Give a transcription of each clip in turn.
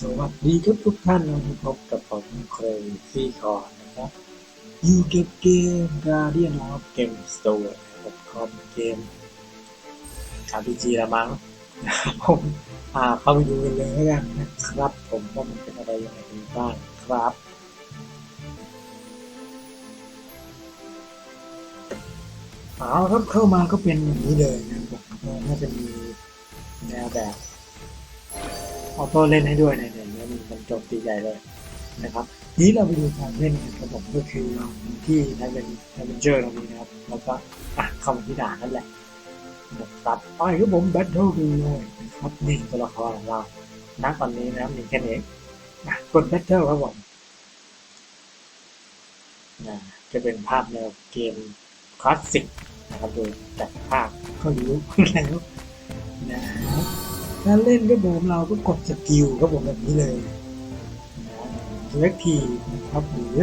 สวัสดีครับทุกท่านวันนี้พบกับผมเครซี่คอร์นะครับอยู่เก็บเกม Guardian of Game Store นะครับคอมเกม RPG ละมั้งนะครับผมอาเข้าไปดูกันเลยแล้วกันนะครับ ผมว่ามันเป็นอะไรยังไงบ้างครับเอาครับเข้ามาก็เป็นอย่างนี้เลยนะครับผมน่าจะมีแนวแบบ ออโต้เล่นให้ด้วยเนี่ยเนี่ยมันโจมตีใหญ่เลยนะครับนี้เราไปดูการเล่นกันครับผมก็คือที่ไทเป็นไทเป็นเจอร์ตรงนี้นะครับแล้วก็อะเข้ามาที่ด่านนั่นแหละนะครับไปครับผมแบทเทิลกันเลยนะครับนี่ตัวละครของเราณตอนนี้นะครับมีแค่นี้อะกดแบทเทิลครับผมนะจะเป็นภาพแนวเกมคลาสสิกนะครับโดยจากภาพก็รู้แล้วนะครับ ถ้าเล่นก็ผมเราก็กดสกิลครับผมแบบนี้เลยเล็กทีนะครับหรือ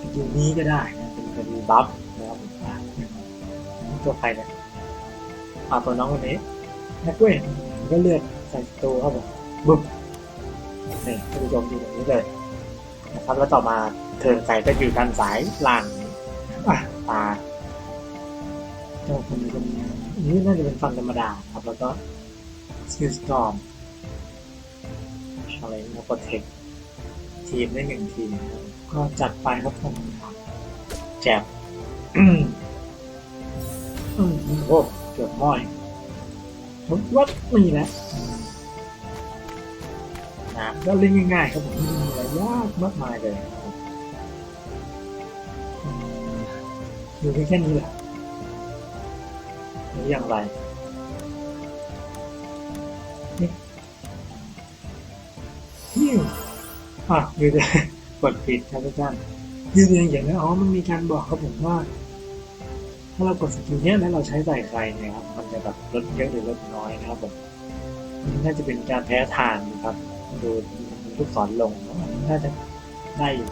สกิลนี้ก็ได้นะเป็นเป็นบัฟนะครับตัวใครเนี่ยอาตัวน้องคนนี้นักเวทก็เลือดใส่ตัวครับผมบึ้มนี่ท่านผู้ชมดูแบบนี้เลยนะครับแล้วต่อมาเทิร์นใส่ก็อยู่ด้านซ้ายล่างอะตาเจ้าคนนี้คนนี้ อันนี้น่าจะเป็นฟันธรรมดาครับ แล้วก็สกิลสตอมชาเลนจ์แล้วก็เทคทีมได้หนึ่งทีมก็จัดไปครับผมแจบอืมโอ้เกือบม้อยผมวัดมีแล้วนะก็เล่นง่ายๆครับผมไม่มีอะไรยากมากมายเลยอยู่แค่นี้แหละ รืออย่างไรฮิวอะยืนกดผิดครับทุกท่านยืนเองอย่างนี้อ๋อมันมีการบอกครับผมว่า ถ้าเรากดสกิลเนี้ยแล้วเราใช้ใส่ใครเนี่ยครับมันจะแบบลดเยอะหรือลดน้อยนะครับผมมันน่าจะเป็นการแพ้ทางนะครับ ดูลูกศรลงอันนี้น่าจะได้อยู่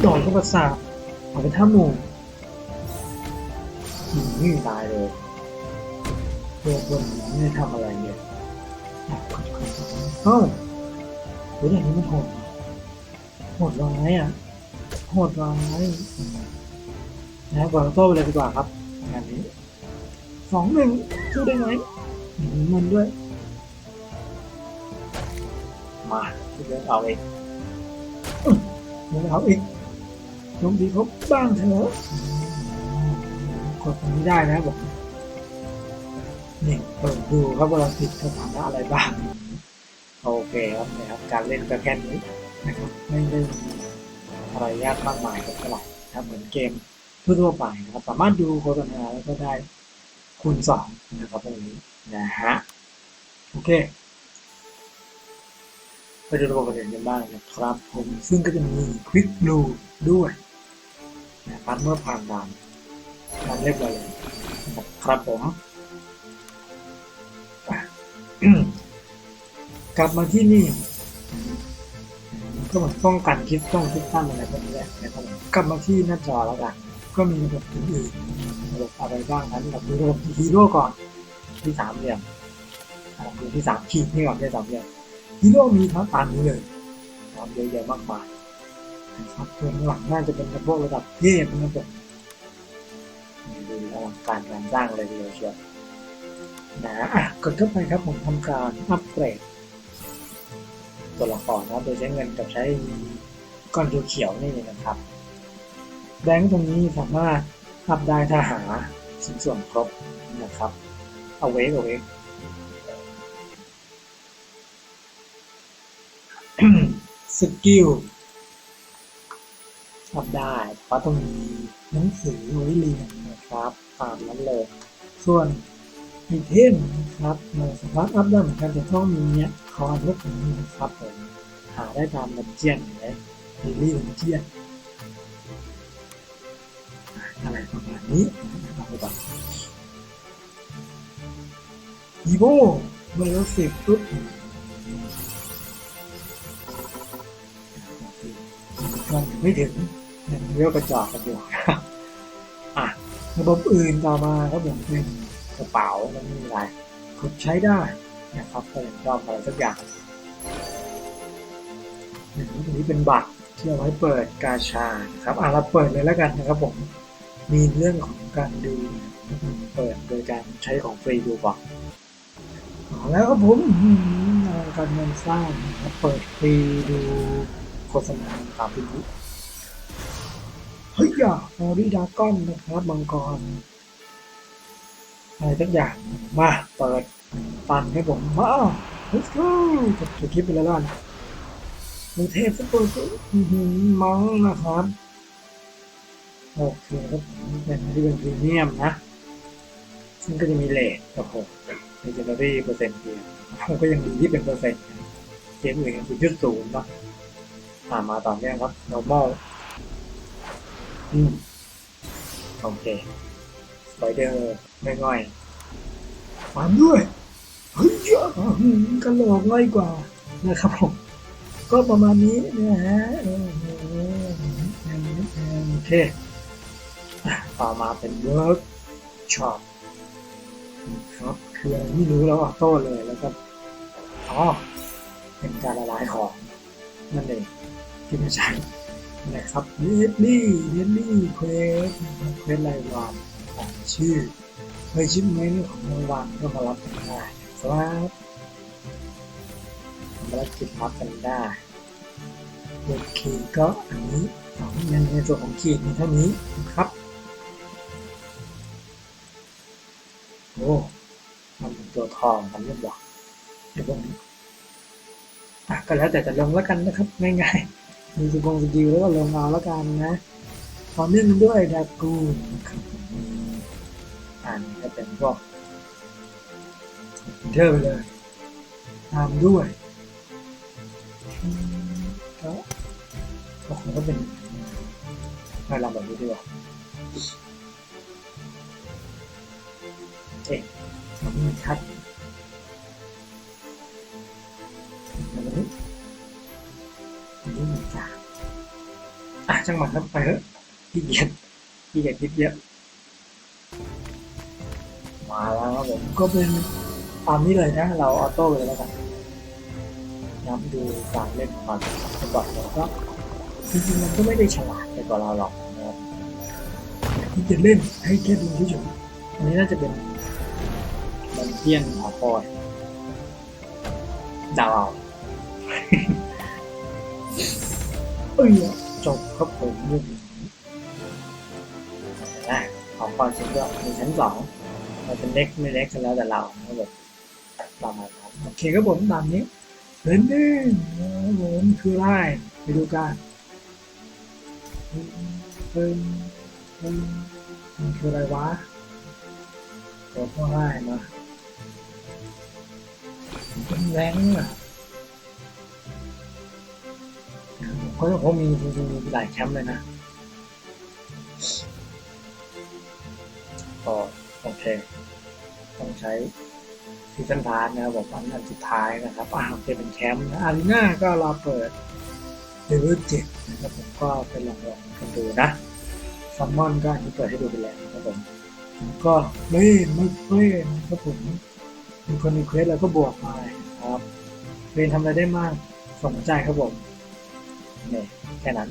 โดนก็ประสาทเอาไปท่าหมูอืม นี่ตายเลยตัวบนนี้ทำอะไรเนี่ยเอ้าเฮ้ยอย่างนี้มันโหดโหดร้ายอะโหดร้ายนะครับกดโต้ไปเลยดีกว่าครับงานนี้สองหนึ่งสู้ได้ไหมหนึ่งมันด้วย มาเดินเอาเองอื้อเดินเอาเองลงดีเขาบ้างเถอะ ดตรงนี้ได้นะบอกนี่เปิดดูครับว่าเราติดสถานะอะไรบ้าง โอเคครับนะครับการเล่นก็แค่นี้นะครับไม่ได้มีอะไรยากมากมายกับเท่าไหร่นะครับเหมือนเกมทั่วไปนะครับ สามารถดูโฆษณาแล้วก็ได้คูณสองนะครับตรงนี้นะฮะโอเคไปดูระบบประเด็นกันบ้างนะครับผมซึ่งก็จะมีควิกดูด้วยนะครับเมื่อผ่านด่าน ทำเรียบร้อยครับผม กลับมาที่นี่ ก็เหมือนป้องกันคลิปต้องคลิปตั้งอะไรพวกนี้แหละนะครับกลับมาที่หน้าจอแล้วกันก็มีระบบอื่นๆระบบอะไรบ้างนั้นกับระบบฮีโร่ก่อนที่สามเหลี่ยมอ่าคือที่สามขีดนี่ก่อนที่สามเหลี่ยมฮีโร่มีทั้งตามนี้เลยทำเยอะแยะมากมายนะครับส่วนหลังน่าจะเป็นพวกระดับเทพนะครับ ดูอลังการงานสร้างเลยทีเดียวเชียวนะอะกดเข้าไปครับผมทำการอัปเกรดตัวละครนะครับโดยใช้เงินกับใช้ก้อนเขียวๆนี่นะครับ แบงค์ตรงนี้สามารถอัพได้ถ้าหาสินส่วนครบนะครับเอาเวกเอาเวกสกิลอัพได้เพราะต้องมีหนังสือไว้เรียน นะครับตามนั้นเลย ส่วนไอเทมนะครับเราสามารถอัพได้เหมือนกันแต่ต้องมีเนี่ยคอยพวกนี้นะครับผมหาได้ตามดันเจียนนะดีลี่ดันเจียนอะไรประมาณนี้นะครับไปก่อนอีโบเมื่อเราสิบปุ๊บยังไม่ถึงยังเรียกกระจอกกันอยู่ ระบบอื่นต่อมาครับผมเป็นกระเป๋ามันมีอะไรกดใช้ได้นะครับก็ยังชอบอะไรสักอย่างอืมอันนี้เป็นบัตรที่เอาไว้เปิดกาชานะครับอะเราเปิดเลยแล้วกันนะครับผมมีเรื่องของการดูเปิดโดยการใช้ของฟรีดูก่อนเอาแล้วครับผมการเงินสร้างเปิดฟรีดูโฆษณาตามพิมพ์ เฮ้ยอะออริดากอนนะครับมังกรอะไรสักอย่างมาเปิดฟันให้ผมมา let's go จบคลิปไปแล้วล่ะกรุงเทพซุปเปอร์อื้อหือมังนะครับโอเคครับเป็นที่เป็นพรีเมียมนะ ซึ่งก็จะมีเลทกับผมในเจเนอรี่เปอร์เซ็นต์เดียวก็ยังดีที่เป็นเปอร์เซ็นต์เกมอื่นคือจุดศูนย์เนาะอ่ามาต่อเนื่องครับ normal อืมโอเคสไปเดอร์ไม่ง่อยฟาร์มด้วยเฮ้ยเยอะอื้อหือกระโหลกง่อยกว่านะครับผมก็ประมาณนี้นะฮะโอเคต่อมาเป็น work shop ครับคืออะไรไม่รู้แล้วออโต้เลยแล้วก็อ๋อเป็นการละลายของนั่นเองที่ไม่ใช่ นะครับเดดลี่เดดลี่เควสเควสรายวันของชื่อเฮ้ยชิปเมนของรางวัลก็มารับกันได้ครับทำภารกิจรับกันได้โอเคก็อันนี้ของในในส่วนของขีดมีเท่านี้นะครับโอ้มันเป็นตัวทองมันเรียบร้อยเดี๋ยวพวกนี้อะก็แล้วแต่จะลงแล้วกันนะครับง่ายๆ มีสปงสกิลแล้วก็ลงเอาแล้วกันนะต่อเนื่องด้วยดากูนะครับอ่านก็เป็นพวกเทอร์ไปเลยตามด้วยก็ก็คงก็เป็นให้เรแบบนี้ดีกว่าโอเคมันชัด ช่างมันครับไปเถอะขี้เกียจขี้เกียจคิดเยอะมาแล้วครับผมก็เป็นตามนี้เลยนะ เราออโต้เลยแล้วกันย้ำดูการเล่นของมันก่อนแล้วก็จริงๆมันก็ไม่ได้ฉลาดไปกว่าเราหรอกนะครับที่จะเล่นให้แค่ดูเฉยๆอันนี้น่าจะเป็นมันเทียนหอคอยดาวเอาเอ้ย จบครับผมเรื่งนี้นะหอคอยชิ้นก็มีชั้นสองมันเป็นเล็กไม่เล็กก็แล้วแต่เราครับประมาณนั้นโอเคครับผมตามนี้เรนดิ้งนะครับผมคือไล่ไปดูกันเป็นเป็นมันคืออะไรวะตัวพ่อไล่มาแรงอะ เขาะเขามีจริงๆมีหลายแคมป์เลยนะก็โอเค ต้องใช้ซีซันพาร์ทนะครับผมอันอันสุดท้ายนะครับอ่าโอเคเป็นแคมป์อารีนาก็รอเปิดเลเวลเจ็ดนะครับผมก็ไปลองลองกันดูนะซัมมอนก็อันนี้เปิดให้ดูไปแล้วนะครับผมก็เล่นไม่เล่นนะครับผมมีคนมีเควสแล้วก็บวกมาครับเรียนทำอะไรได้มากสนใจครับผม เนี่ยแค่นั้น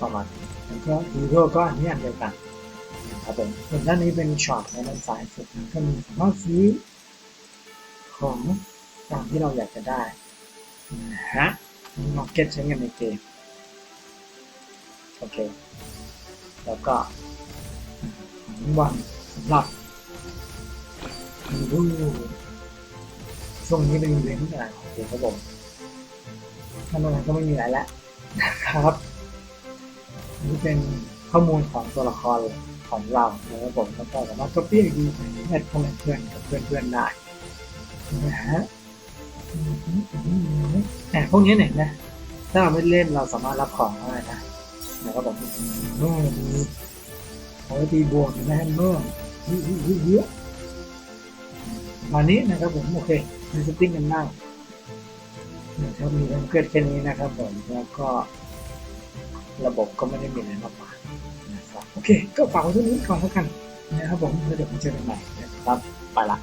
ประมาณนี้แล้วก็ฮีโร่ก็อันนี้อันเดียวกันครับผมส่วนด้านนี้เป็นช็อปในด้านซ้ายสุดก็มีสามารถซื้อของตามที่เราอยากจะได้นะฮะมาร์เก็ตใช้เงินในเกมโอเค แล้วก็วันสำหรับมีผู้ช่วงนี้เป็นอีเวนต์อะไรของเกมครับผม ถ้ามันก็ไม่มีอะไรแล้วนะครับนี่เป็นข้อมูลของตัวละครของเรานะครับผมแล้วก็สามารถก็เปี้ยดีแอดคอมเมนต์เพื่อนกับเพื่อนๆได้นะฮะแต่พวกนี้เนี่ยนะถ้าเราไม่เล่นเราสามารถรับของได้นะนะครับผมโน่มีเอาไว้ตีบวกนะฮะโน่เยอะมานี้นะครับผมโอเคมีสติ้งกันได้ นะครับมีเกิดแค่นี้นะครับผมแล้วก็ระบบก็ไม่ได้มีอะไรมากมายนะครับโอเค ก็ฝากไว้เท่านี้ก่อนแล้วกันนะครับผมแล้วเดี๋ยวมาเจอกันใหม่นะครับไปละ